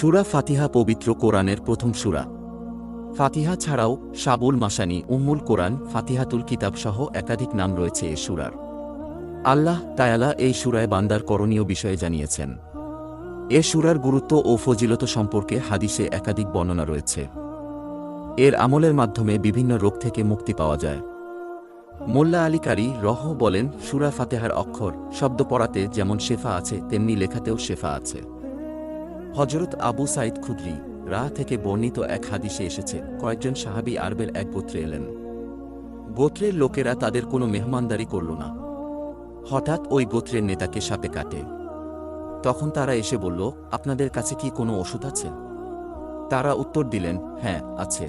সুরা ফাতিহা পবিত্র কোরআনের প্রথম সুরা। ফাতিহা ছাড়াও সাবুল মাসানি, উম্মুল কোরআন, ফাতিহাতুল কিতাব সহ একাধিক নাম রয়েছে এ সুরার। আল্লাহ তায়ালা এই সুরায় বান্দার করণীয় বিষয়ে জানিয়েছেন। এ সুরার গুরুত্ব ও ফজিলত সম্পর্কে হাদিসে একাধিক বর্ণনা রয়েছে। এর আমলের মাধ্যমে বিভিন্ন রোগ থেকে মুক্তি পাওয়া যায়। মোল্লা আলী কারি রহ বলেন, সুরা ফাতেহার অক্ষর, শব্দ পড়াতে যেমন শেফা আছে, তেমনি লেখাতেও শেফা আছে। হজরত আবু সাইদ খুদ্রি রা থেকে বর্ণিত এক হাদিসে এসেছে, কয়েকজন সাহাবী আরবের এক গোত্রে এলেন। গোত্রের লোকেরা তাদের কোনো মেহমানদারি করল না। হঠাৎ ওই গোত্রের নেতাকে সাপে কাটে। তখন তারা এসে বলল, আপনাদের কাছে কি কোনো ওষুধ আছে? তারা উত্তর দিলেন হ্যাঁ আছে।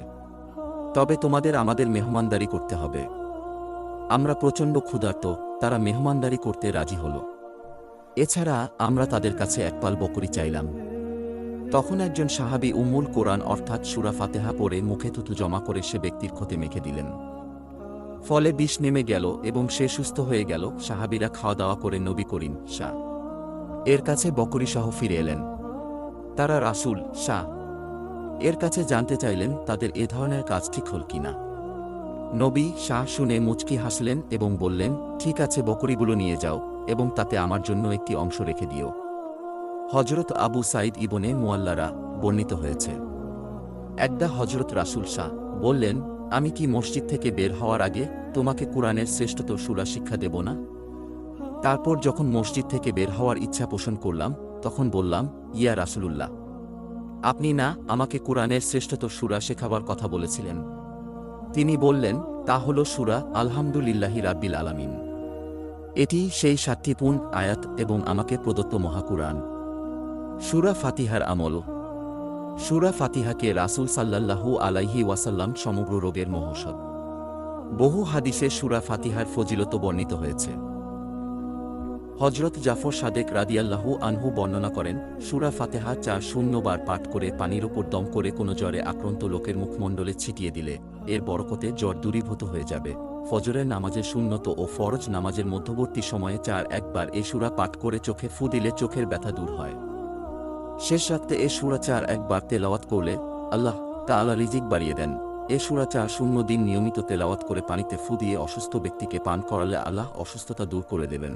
তবে তোমাদের আমাদের মেহমানদারি করতে হবে। আমরা প্রচণ্ড ক্ষুধার্ত, তারা মেহমানদারি করতে রাজি হল। এছাড়া আমরা তাদের কাছে এক পাল বকরি চাইলাম। তখন একজন সাহাবী উমুল কোরআন অর্থাৎ সুরা ফাতেহা পরে মুখে থুতু জমা করে সে ব্যক্তির ক্ষতে মেখে দিলেন। ফলে বিষ নেমে গেল এবং সে সুস্থ হয়ে গেল, সাহাবীরা খাওয়া দাওয়া করে নবী করিম, শাহ। এর কাছে বকরি সহ ফিরে এলেন। তারা রাসূল, শাহ। এর কাছে জানতে চাইলেন তাদের এ ধরনের কাজ ঠিক হল কিনা। নবী, শাহ শুনে মুচকি হাসলেন এবং বললেন, ঠিক আছে, বকরিগুলো নিয়ে যাও এবং তাতে আমার জন্য একটি অংশ রেখে দিও। হজরত আবু সাইদ ইবনে মুয়াল্লারা বর্ণিত হয়েছে। একদা হজরত রাসূল শাহ বললেন, আমি কি মসজিদ থেকে বের হওয়ার আগে তোমাকে কোরআনের শ্রেষ্ঠতর সুরা শিক্ষা দেব না? তারপর যখন মসজিদ থেকে বের হওয়ার ইচ্ছা পোষণ করলাম, তখন বললাম, ইয়া রাসূলুল্লাহ, আপনি না আমাকে কোরআনের শ্রেষ্ঠতর সুরা শেখাবার কথা বলেছিলেন। তিনি বললেন, তা হল সুরা আলহামদুলিল্লাহি রাব্বিল আলামিন। এটি সেই সাতটি পুন আয়াত এবং আমাকে প্রদত্ত মহাকুরআন। সুরা ফাতিহার আমল। সুরা ফাতিহাকে রাসূল সাল্লাল্লাহু আলাইহি ওয়াসাল্লাম সমগ্র রোগের মহৌষধ। বহু হাদিসে সুরা ফাতিহার ফজিলত বর্ণিত হয়েছে। হজরত জাফর সাদেক রাদিয়াল্লাহু আনহু বর্ণনা করেন, সুরা ফাতেহা চার শূন্যবার পাঠ করে পানির ওপর দম করে কোনো জ্বরে আক্রান্ত লোকের মুখমণ্ডলে ছিটিয়ে দিলে, এর বরকতে জ্বর দূরীভূত হয়ে যাবে। ফজরের নামাজের শূন্যত ও ফরজ নামাজের মধ্যবর্তী সময়ে চার একবার এ সুরা পাঠ করে চোখে ফু দিলে চোখের ব্যথা দূর হয়। শেষ রাত্রে এ সুরাচার একবার তেলাওয়াত করলে আল্লাহ তা আল্লাহ রিজিক বাড়িয়ে দেন। এ সুরাচার শূন্য দিন নিয়মিত তেলাওয়াত করে পানিতে ফু দিয়ে অসুস্থ ব্যক্তিকে পান করালে আল্লাহ অসুস্থতা দূর করে দেবেন।